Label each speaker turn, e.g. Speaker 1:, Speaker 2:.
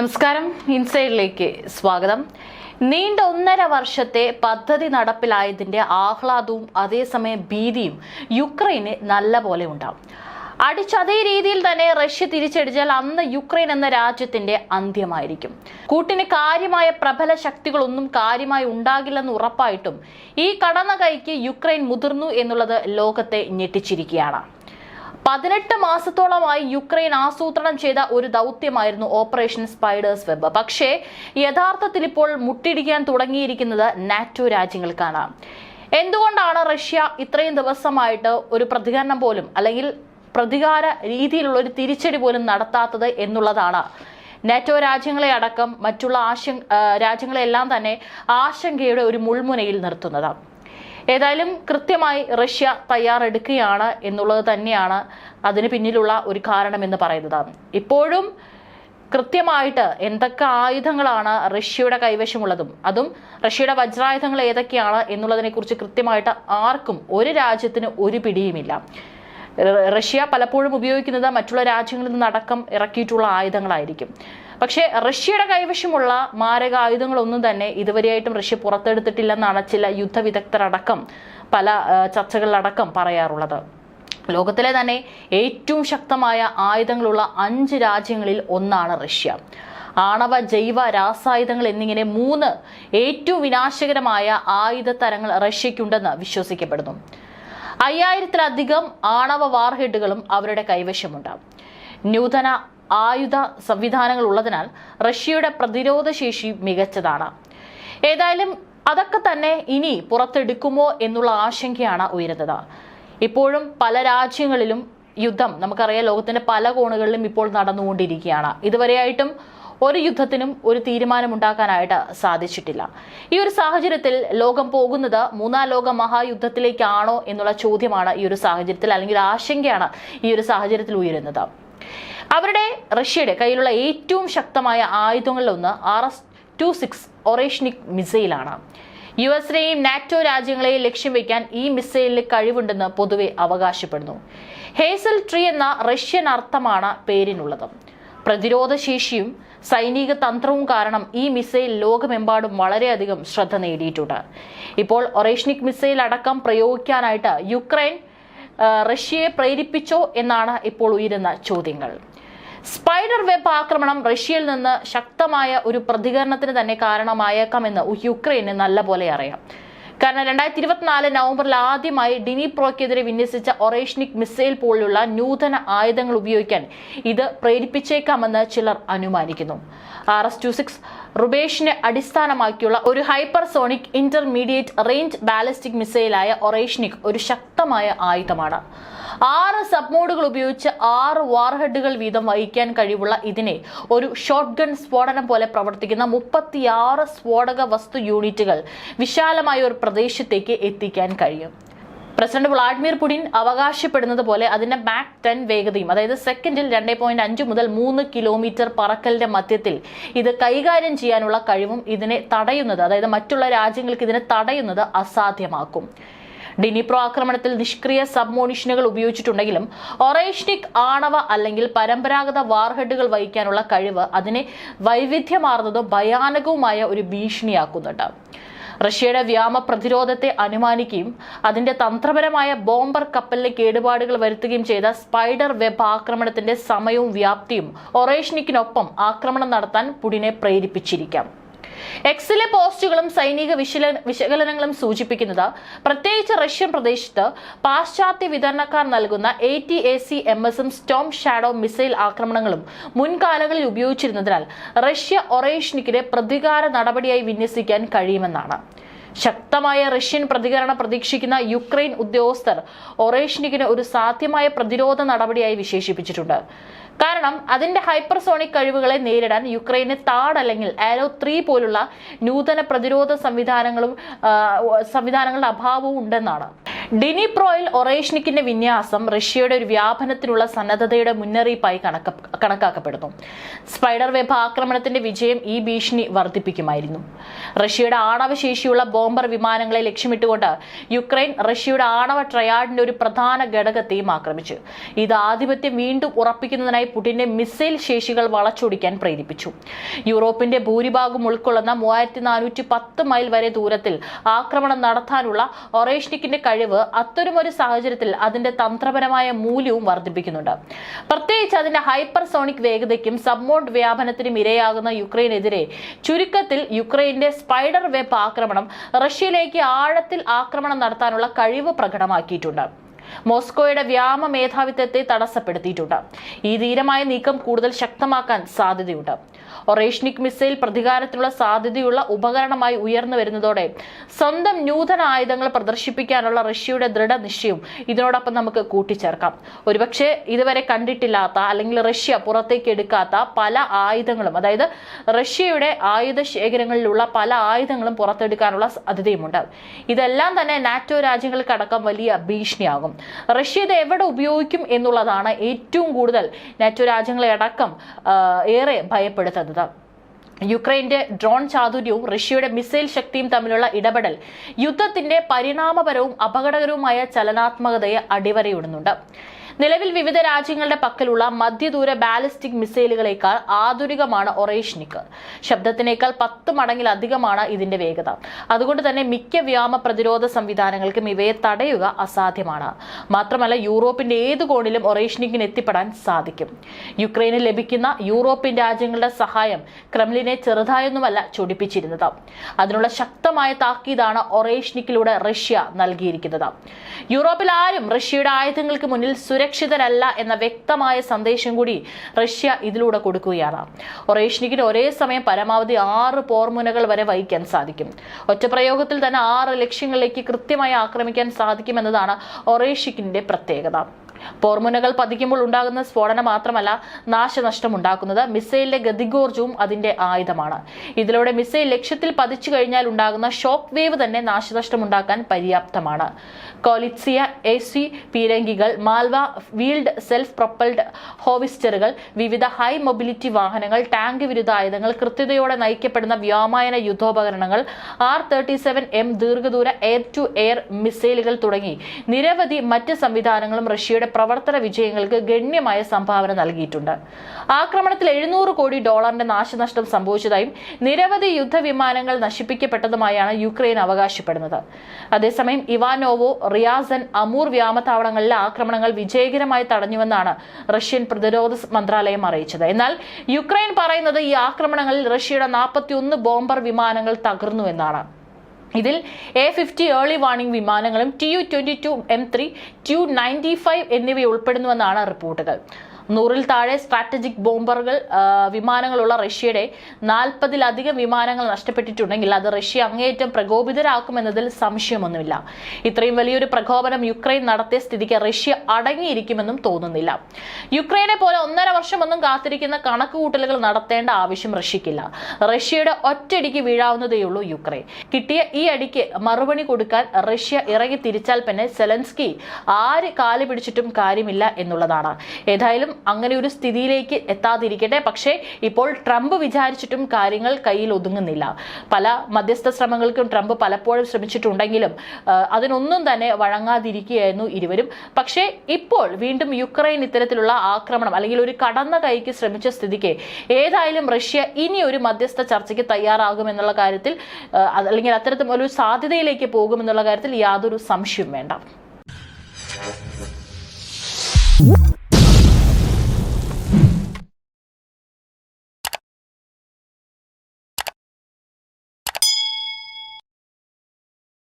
Speaker 1: നമസ്കാരം. ഇൻസൈഡിലേക്ക് സ്വാഗതം. നീണ്ട ഒന്നര വർഷത്തെ പദ്ധതി നടപ്പിലായതിന്റെ ആഹ്ലാദവും അതേസമയം ഭീതിയും യുക്രൈന് നല്ല പോലെ ഉണ്ടാവും. അടിച്ച അതേ രീതിയിൽ തന്നെ റഷ്യ തിരിച്ചടിച്ചാൽ അന്ന് യുക്രൈൻ എന്ന രാജ്യത്തിന്റെ അന്ത്യമായിരിക്കും. കൂട്ടിന് കാര്യമായ പ്രബല ശക്തികളൊന്നും കാര്യമായി ഉണ്ടാകില്ലെന്ന് ഉറപ്പായിട്ടും ഈ കടന്ന കൈക്ക് യുക്രൈൻ മുതിർന്നു എന്നുള്ളത് ലോകത്തെ ഞെട്ടിച്ചിരിക്കുകയാണ്. പതിനെട്ട് മാസത്തോളമായി യുക്രൈൻ ആസൂത്രണം ചെയ്ത ഒരു ദൗത്യമായിരുന്നു ഓപ്പറേഷൻ സ്പൈഡേഴ്സ് വെബ്. പക്ഷേ യഥാർത്ഥത്തിൽ ഇപ്പോൾ മുട്ടിടിക്കാൻ തുടങ്ങിയിരിക്കുന്നത് നാറ്റോ രാജ്യങ്ങൾക്കാണ്. എന്തുകൊണ്ടാണ് റഷ്യ ഇത്രയും ദിവസമായിട്ട് ഒരു പ്രതികരണം പോലും അല്ലെങ്കിൽ പ്രതികാര രീതിയിലുള്ള ഒരു തിരിച്ചടി പോലും നടത്താത്തത് എന്നുള്ളതാണ്? നാറ്റോ രാജ്യങ്ങളെ അടക്കം മറ്റുള്ള ആശങ്ക രാജ്യങ്ങളെല്ലാം തന്നെ ആശങ്കയുടെ ഒരു മുൾമുനയിൽ നിർത്തുന്നത്. ഏതായാലും കൃത്യമായി റഷ്യ തയ്യാറെടുക്കുകയാണ് എന്നുള്ളത് തന്നെയാണ് അതിന് പിന്നിലുള്ള ഒരു കാരണമെന്ന് പറയുന്നത്. ഇപ്പോഴും കൃത്യമായിട്ട് എന്തൊക്കെ ആയുധങ്ങളാണ് റഷ്യയുടെ കൈവശമുള്ളതും അതും റഷ്യയുടെ വജ്രായുധങ്ങൾ ഏതൊക്കെയാണ് എന്നുള്ളതിനെക്കുറിച്ച് കൃത്യമായിട്ട് ആർക്കും ഒരു രാജ്യത്തിന് ഒരു പിടിയുമില്ല. റഷ്യ പലപ്പോഴും ഉപയോഗിക്കുന്നത് മറ്റുള്ള രാജ്യങ്ങളിൽ നിന്നടക്കം ഇറക്കിയിട്ടുള്ള ആയുധങ്ങളായിരിക്കും. പക്ഷേ റഷ്യയുടെ കൈവശമുള്ള മാരകായുധങ്ങളൊന്നും തന്നെ ഇതുവരെയായിട്ടും റഷ്യ പുറത്തെടുത്തിട്ടില്ലെന്നാണ് ചില യുദ്ധ യുദ്ധവിദഗ്ധരടക്കം പല ചർച്ചകളിലടക്കം പറയാറുള്ളത്. ലോകത്തിലെ തന്നെ ഏറ്റവും ശക്തമായ ആയുധങ്ങളുള്ള അഞ്ച് രാജ്യങ്ങളിൽ ഒന്നാണ് റഷ്യ. ആണവ ജൈവ രാസായുധങ്ങൾ എന്നിങ്ങനെ മൂന്ന് ഏറ്റവും വിനാശകരമായ ആയുധ തരങ്ങൾ റഷ്യയ്ക്കുണ്ടെന്ന് വിശ്വസിക്കപ്പെടുന്നു. അയ്യായിരത്തിലധികം ആണവ വാർഹെഡുകളും അവരുടെ കൈവശമുണ്ട് നൂതന ആയുധ സംവിധാനങ്ങൾ ഉള്ളതിനാൽ റഷ്യയുടെ പ്രതിരോധ ശേഷി മികച്ചതാണ്. ഏതായാലും അതൊക്കെ തന്നെ ഇനി പുറത്തെടുക്കുമോ എന്നുള്ള ആശങ്കയാണ് ഉയരുന്നത്. ഇപ്പോഴും പല രാജ്യങ്ങളിലും യുദ്ധം നമുക്കറിയാം ലോകത്തിന്റെ പല കോണുകളിലും ഇപ്പോൾ നടന്നുകൊണ്ടിരിക്കുകയാണ്. ഇതുവരെയായിട്ടും ഒരു യുദ്ധത്തിനും ഒരു തീരുമാനമുണ്ടാക്കാനായിട്ട് സാധിച്ചിട്ടില്ല. ഈ ഒരു സാഹചര്യത്തിൽ ലോകം പോകുന്നത് മൂന്നാം ലോക മഹായുദ്ധത്തിലേക്കാണോ എന്നുള്ള ചോദ്യമാണ് ഈ ഒരു സാഹചര്യത്തിൽ അല്ലെങ്കിൽ ആശങ്കയാണ് ഈ ഒരു സാഹചര്യത്തിൽ ഉയരുന്നത്. അവരുടെ റഷ്യയുടെ കയ്യിലുള്ള ഏറ്റവും ശക്തമായ ആയുധങ്ങളിലൊന്ന് R S two six Oreshnik മിസൈലാണ്. U എസിനെയും നാറ്റോ രാജ്യങ്ങളെയും ലക്ഷ്യം വയ്ക്കാൻ ഈ മിസൈലിന് കഴിവുണ്ടെന്ന് പൊതുവെ അവകാശപ്പെടുന്നു. ഹേസൽ ട്രീ എന്ന റഷ്യൻ അർത്ഥമാണ് പേരിനുള്ളത്. പ്രതിരോധ ശേഷിയും സൈനിക തന്ത്രവും കാരണം ഈ മിസൈൽ ലോകമെമ്പാടും വളരെയധികം ശ്രദ്ധ നേടിയിട്ടുണ്ട്. ഇപ്പോൾ ഒറേഷ്നിക് മിസൈൽ അടക്കം പ്രയോഗിക്കാനായിട്ട് യുക്രൈൻ റഷ്യയെ പ്രേരിപ്പിച്ചോ എന്നാണ് ഇപ്പോൾ ഉയരുന്ന ചോദ്യങ്ങൾ. സ്പൈഡർ വെബ് ആക്രമണം റഷ്യയിൽ നിന്ന് ശക്തമായ ഒരു പ്രതികരണത്തിന് തന്നെ കാരണമായേക്കാമെന്ന് യുക്രൈന് നല്ലപോലെ അറിയാം. കാരണം രണ്ടായിരത്തി ഇരുപത്തിനാല് നവംബറിൽ ആദ്യമായി ഡിനിപ്രോയ്ക്കെതിരെ വിന്യസിച്ച ഒറേഷ്നിക് മിസൈൽ പോലുള്ള നൂതന ആയുധങ്ങൾ ഉപയോഗിക്കാൻ ഇത് പ്രേരിപ്പിച്ചേക്കാമെന്ന് ചിലർ അനുമാനിക്കുന്നു. ആർ എസ് ടു സിക്സ് റുബേഷിനെ അടിസ്ഥാനമാക്കിയുള്ള ഒരു ഹൈപ്പർസോണിക് ഇന്റർമീഡിയറ്റ് റേഞ്ച് ബാലിസ്റ്റിക് മിസൈലായ ഒറേഷ്നിക് ഒരു ശക്തമായ ആയുധമാണ്. ആറ് സബ്മോഡുകൾ ഉപയോഗിച്ച് ആറ് വാർഹെഡുകൾ വീതം വഹിക്കാൻ കഴിവുള്ള ഇതിനെ ഒരു ഷോട്ട് ഗൺ സ്ഫോടനം പോലെ പ്രവർത്തിക്കുന്ന മുപ്പത്തിയാറ് സ്ഫോടക വസ്തു യൂണിറ്റുകൾ വിശാലമായ ഒരു പ്രദേശത്തേക്ക് എത്തിക്കാൻ കഴിയും. പ്രസിഡന്റ് വ്ളാഡിമിർ പുടിൻ അവകാശപ്പെടുന്നത് പോലെ അതിന്റെ മാക് ടെൻ വേഗതയും അതായത് സെക്കൻഡിൽ രണ്ടേ പോയിന്റ് അഞ്ച് മുതൽ മൂന്ന് കിലോമീറ്റർ പറക്കലിന്റെ മധ്യത്തിൽ ഇത് കൈകാര്യം ചെയ്യാനുള്ള കഴിവും ഇതിനെ തടയുന്നത് അതായത് മറ്റുള്ള രാജ്യങ്ങൾക്ക് ഇതിനെ തടയുന്നത് അസാധ്യമാക്കും. ഡിനിപ്രോ ആക്രമണത്തിൽ നിഷ്ക്രിയ സബ്മോണിഷനുകൾ ഉപയോഗിച്ചിട്ടുണ്ടെങ്കിലും ഒറേഷ്നിക് ആണവ അല്ലെങ്കിൽ പരമ്പരാഗത വാർഹെഡുകൾ വഹിക്കാനുള്ള കഴിവ് അതിനെ വൈവിധ്യമാർന്നതും ഭയാനകവുമായ ഒരു ഭീഷണിയാക്കുന്നുണ്ട്. റഷ്യയുടെ വ്യോമ പ്രതിരോധത്തെ അനുമാനിക്കുകയും അതിന്റെ തന്ത്രപരമായ ബോംബർ കപ്പലിലെ കേടുപാടുകൾ വരുത്തുകയും ചെയ്ത സ്പൈഡർ വെബ് ആക്രമണത്തിന്റെ സമയവും വ്യാപ്തിയും ഒറേഷ്നിക്കിനൊപ്പം ആക്രമണം നടത്താൻ പുടിനെ പ്രേരിപ്പിച്ചിരിക്കാം. എക്സിലെ പോസ്റ്റുകളും സൈനിക വിശകലനങ്ങളും സൂചിപ്പിക്കുന്നത് പ്രത്യേകിച്ച് റഷ്യൻ പ്രദേശത്ത് പാശ്ചാത്യ വിതരണക്കാർ നൽകുന്ന A T A C M എസും സ്റ്റോം ഷാഡോ മിസൈൽ ആക്രമണങ്ങളും മുൻകാലങ്ങളിൽ ഉപയോഗിച്ചിരുന്നതിനാൽ റഷ്യ ഒറേഷ്നിക്കിനെ പ്രതികാര നടപടിയായി വിന്യസിക്കാൻ കഴിയുമെന്നാണ്. ശക്തമായ റഷ്യൻ പ്രതികരണം പ്രതീക്ഷിക്കുന്ന യുക്രൈൻ ഉദ്യോഗസ്ഥർ ഒറേഷ്നിക്കിന് ഒരു സാധ്യമായ പ്രതിരോധ നടപടിയായി വിശേഷിപ്പിച്ചിട്ടുണ്ട്. കാരണം അതിന്റെ ഹൈപ്പർസോണിക് കഴിവുകളെ നേരിടാൻ യുക്രൈന് താഡ് അല്ലെങ്കിൽ ആരോ ത്രീ പോലുള്ള നൂതന പ്രതിരോധ സംവിധാനങ്ങളും സംവിധാനങ്ങളുടെ അഭാവവും ഉണ്ടെന്നാണ്. ഡിനിപ്രോയിൽ ഒറേഷ്നിക്കിന്റെ വിന്യാസം റഷ്യയുടെ ഒരു വ്യാപനത്തിനുള്ള സന്നദ്ധതയുടെ മുന്നറിയിപ്പായി കണക്ക കണക്കാക്കപ്പെടുന്നു. സ്പൈഡർ വെബ് ആക്രമണത്തിന്റെ വിജയം ഈ ഭീഷണി വർദ്ധിപ്പിക്കുമായിരുന്നു. റഷ്യയുടെ ആണവശേഷിയുള്ള ബോംബർ വിമാനങ്ങളെ ലക്ഷ്യമിട്ടുകൊണ്ട് യുക്രൈൻ റഷ്യയുടെ ആണവ ട്രയാഡിന്റെ ഒരു പ്രധാന ഘടകത്തെയും ആക്രമിച്ചു. ഇത് ആധിപത്യം വീണ്ടും ഉറപ്പിക്കുന്നതിനായി പുടിന്റെ മിസൈൽ ശേഷികൾ വളച്ചൊടിക്കാൻ പ്രേരിപ്പിച്ചു. യൂറോപ്പിന്റെ ഭൂരിഭാഗം ഉൾക്കൊള്ളുന്ന മൂവായിരത്തി നാനൂറ്റി പത്ത് മൈൽ വരെ ദൂരത്തിൽ ആക്രമണം നടത്താനുള്ള ഒറേഷ്നിക്കിന്റെ കഴിവ് അത്തരമൊരു സാഹചര്യത്തിൽ അതിന്റെ തന്ത്രപരമായ മൂല്യവും വർദ്ധിപ്പിക്കുന്നുണ്ട്. പ്രത്യേകിച്ച് അതിന്റെ ഹൈപ്പർസോണിക് വേഗതയ്ക്കും സബ്മോണ്ട് വ്യാപനത്തിനും ഇരയാകുന്ന യുക്രൈനെതിരെ ചുരുക്കത്തിൽ യുക്രൈന്റെ സ്പൈഡർ വെബ് ആക്രമണം റഷ്യയിലേക്ക് ആഴത്തിൽ ആക്രമണം നടത്താനുള്ള കഴിവ് പ്രകടമാക്കിയിട്ടുണ്ട്. മോസ്കോയുടെ വ്യാമ മേധാവിത്വത്തെ തടസ്സപ്പെടുത്തിയിട്ടുണ്ട്. ഈ ധീരമായ നീക്കം കൂടുതൽ ശക്തമാക്കാൻ സാധ്യതയുണ്ട്. ഒറേഷ്നിക് മിസൈൽ പ്രതികാരത്തിനുള്ള സാധ്യതയുള്ള ഉപകരണമായി ഉയർന്നു വരുന്നതോടെ സ്വന്തം നൂതന ആയുധങ്ങൾ പ്രദർശിപ്പിക്കാനുള്ള റഷ്യയുടെ ദൃഢനിശ്ചയവും ഇതിനോടൊപ്പം നമുക്ക് കൂട്ടിച്ചേർക്കാം. ഒരുപക്ഷെ ഇതുവരെ കണ്ടിട്ടില്ലാത്ത അല്ലെങ്കിൽ റഷ്യ പുറത്തേക്ക് എടുക്കാത്ത പല ആയുധങ്ങളും അതായത് റഷ്യയുടെ ആയുധ ശേഖരങ്ങളിലുള്ള പല ആയുധങ്ങളും പുറത്തെടുക്കാനുള്ള സാധ്യതയുമുണ്ട്. ഇതെല്ലാം തന്നെ നാറ്റോ രാജ്യങ്ങൾക്കടക്കം വലിയ ഭീഷണിയാകും. റഷ്യ ഇത് എവിടെ ഉപയോഗിക്കും എന്നുള്ളതാണ് ഏറ്റവും കൂടുതൽ നാറ്റോ രാജ്യങ്ങളെ അടക്കം ഏറെ ഭയപ്പെടുത്തുന്നത്. യുക്രൈന്റെ ഡ്രോൺ ചാതുര്യവും റഷ്യയുടെ മിസൈൽ ശക്തിയും തമ്മിലുള്ള ഇടപെടൽ യുദ്ധത്തിന്റെ പരിണാമപരവും അപകടകരവുമായ ചലനാത്മകതയെ അടിവരയിടുന്നുണ്ട്. നിലവിൽ വിവിധ രാജ്യങ്ങളുടെ പക്കലുള്ള മധ്യദൂര ബാലിസ്റ്റിക് മിസൈലുകളേക്കാൾ ആധുനികമാണ് ഒറേഷ്നിക്ക് ശബ്ദത്തിനേക്കാൾ പത്ത് മടങ്ങിലധികമാണ് ഇതിന്റെ വേഗത. അതുകൊണ്ട് തന്നെ മിക്ക വ്യോമ പ്രതിരോധ സംവിധാനങ്ങൾക്കും ഇവയെ തടയുക അസാധ്യമാണ്. മാത്രമല്ല യൂറോപ്പിന്റെ ഏത് കോണിലും ഒറേഷ്നിക്കിന് എത്തിപ്പെടാൻ സാധിക്കും. യുക്രൈനിൽ ലഭിക്കുന്ന യൂറോപ്യൻ രാജ്യങ്ങളുടെ സഹായം ക്രെംലിനെ ചെറുതായൊന്നുമല്ല ചൊടിപ്പിച്ചിരുന്നത്. അതിനുള്ള ശക്തമായ താക്കീതാണ് ഒറേഷ്നിക്കിലൂടെ റഷ്യ നൽകിയിരിക്കുന്നത്. യൂറോപ്പിൽ ആരും റഷ്യയുടെ ആയുധങ്ങൾക്ക് മുന്നിൽ സുരക്ഷിതരല്ല എന്ന വ്യക്തമായ സന്ദേശം കൂടി റഷ്യ ഇതിലൂടെ കൊടുക്കുകയാണ്. ഒറേഷ്നിക്കിന് ഒരേ സമയം പരമാവധി ആറ് പോർമുനകൾ വരെ വഹിക്കാൻ സാധിക്കും. ഒറ്റപ്രയോഗത്തിൽ തന്നെ ആറ് ലക്ഷ്യങ്ങളിലേക്ക് കൃത്യമായി ആക്രമിക്കാൻ സാധിക്കുമെന്നതാണ് ഒറേഷിക്കിന്റെ പ്രത്യേകത. പോർമുനകൾ പതിക്കുമ്പോൾ ഉണ്ടാകുന്ന സ്ഫോടനം മാത്രമല്ല നാശനഷ്ടം ഉണ്ടാക്കുന്നത് മിസൈലിന്റെ ഗതികോർജവും അതിന്റെ ആയുധമാണ്. ഇതിലൂടെ മിസൈൽ ലക്ഷ്യത്തിൽ പതിച്ചു കഴിഞ്ഞാൽ ഉണ്ടാകുന്ന ഷോക്ക് വേവ് തന്നെ നാശനഷ്ടം ഉണ്ടാക്കാൻ പര്യാപ്തമാണ്. കോലിറ്റ്സിയ എ സി പീരങ്കികൾ മാൽവ വീൽഡ് സെൽഫ് പ്രൊപ്പൽഡ് ഹോവിസ്റ്ററുകൾ വിവിധ ഹൈ മൊബിലിറ്റി വാഹനങ്ങൾ ടാങ്ക് വിരുദ്ധ ആയുധങ്ങൾ കൃത്യതയോടെ നയിക്കപ്പെടുന്ന വ്യോമയാന യുദ്ധോപകരണങ്ങൾ ആർ തേർട്ടി സെവൻ എം ദീർഘദൂര എയർ ടു എയർ മിസൈലുകൾ തുടങ്ങി. നിരവധി മറ്റ് സംവിധാനങ്ങളും റഷ്യയുടെ പ്രവർത്തന വിജയങ്ങൾക്ക് ഗണ്യമായ സംഭാവന നൽകിയിട്ടുണ്ട്. ആക്രമണത്തിൽ എഴുന്നൂറ് കോടി ഡോളറിന്റെ നാശനഷ്ടം സംഭവിച്ചതായും നിരവധി യുദ്ധവിമാനങ്ങൾ നശിപ്പിക്കപ്പെട്ടതുമായാണ് യുക്രൈൻ അവകാശപ്പെടുന്നത്. അതേസമയം ഇവാനോവോ റിയാസൻ അമൂർ വ്യോമത്താവളങ്ങളിലെ ആക്രമണങ്ങൾ വിജയകരമായി തടഞ്ഞുവെന്നാണ് റഷ്യൻ പ്രതിരോധ മന്ത്രാലയം അറിയിച്ചത്. എന്നാൽ യുക്രൈൻ പറയുന്നത് ഈ ആക്രമണങ്ങളിൽ റഷ്യയുടെ നാൽപ്പത്തിയൊന്ന് ബോംബർ വിമാനങ്ങൾ തകർന്നു എന്നാണ്. ഇതിൽ എ ഫിഫ്റ്റി ഏർലി വാർണിംഗ് വിമാനങ്ങളും T U twenty two M three Tu ninety five എന്നിവ ഉൾപ്പെടുന്നുവെന്നാണ് റിപ്പോർട്ടുകൾ. നൂറിൽ താഴെ സ്ട്രാറ്റജിക് ബോംബറുകൾ വിമാനങ്ങളുള്ള റഷ്യയുടെ നാൽപ്പതിലധികം വിമാനങ്ങൾ നഷ്ടപ്പെട്ടിട്ടുണ്ടെങ്കിൽ അത് റഷ്യ അങ്ങേയറ്റം പ്രകോപിതരാക്കുമെന്നതിൽ സംശയമൊന്നുമില്ല. ഇത്രയും വലിയൊരു പ്രകോപനം യുക്രൈൻ നടത്തിയ സ്ഥിതിക്ക് റഷ്യ അടങ്ങിയിരിക്കുമെന്നും തോന്നുന്നില്ല. യുക്രൈനെ പോലെ ഒന്നര വർഷമൊന്നും കാത്തിരിക്കുന്ന കണക്കുകൂട്ടലുകൾ നടത്തേണ്ട ആവശ്യം റഷ്യക്കില്ല. റഷ്യയുടെ ഒറ്റയടിക്ക് വീഴാവുന്നതേയുള്ളൂ യുക്രൈൻ. കിട്ടിയ ഈ അടിക്ക് മറുപടി കൊടുക്കാൻ റഷ്യ ഇറങ്ങി തിരിച്ചാൽ പിന്നെ സെലൻസ്കി ആര് കാൽ പിടിച്ചിട്ടും കാര്യമില്ല എന്നുള്ളതാണ്. ഏതായാലും അങ്ങനെ ഒരു സ്ഥിതിയിലേക്ക് എത്താതിരിക്കട്ടെ. പക്ഷേ ഇപ്പോൾ ട്രംപ് വിചാരിച്ചിട്ടും കാര്യങ്ങൾ കയ്യിൽ ഒതുങ്ങുന്നില്ല. പല മധ്യസ്ഥ ശ്രമങ്ങൾക്കും ട്രംപ് പലപ്പോഴും ശ്രമിച്ചിട്ടുണ്ടെങ്കിലും അതിനൊന്നും തന്നെ വഴങ്ങാതിരിക്കുകയായിരുന്നു ഇരുവരും. പക്ഷേ ഇപ്പോൾ വീണ്ടും യുക്രൈൻ ഇത്തരത്തിലുള്ള ആക്രമണം അല്ലെങ്കിൽ ഒരു കടന്ന കൈക്ക് ശ്രമിച്ച സ്ഥിതിക്ക് ഏതായാലും റഷ്യ ഇനി ഒരു മധ്യസ്ഥ ചർച്ചയ്ക്ക് തയ്യാറാകുമെന്നുള്ള കാര്യത്തിൽ അല്ലെങ്കിൽ അത്തരത്തിൽ ഒരു സാധ്യതയിലേക്ക് പോകുമെന്നുള്ള കാര്യത്തിൽ യാതൊരു സംശയവും വേണ്ട.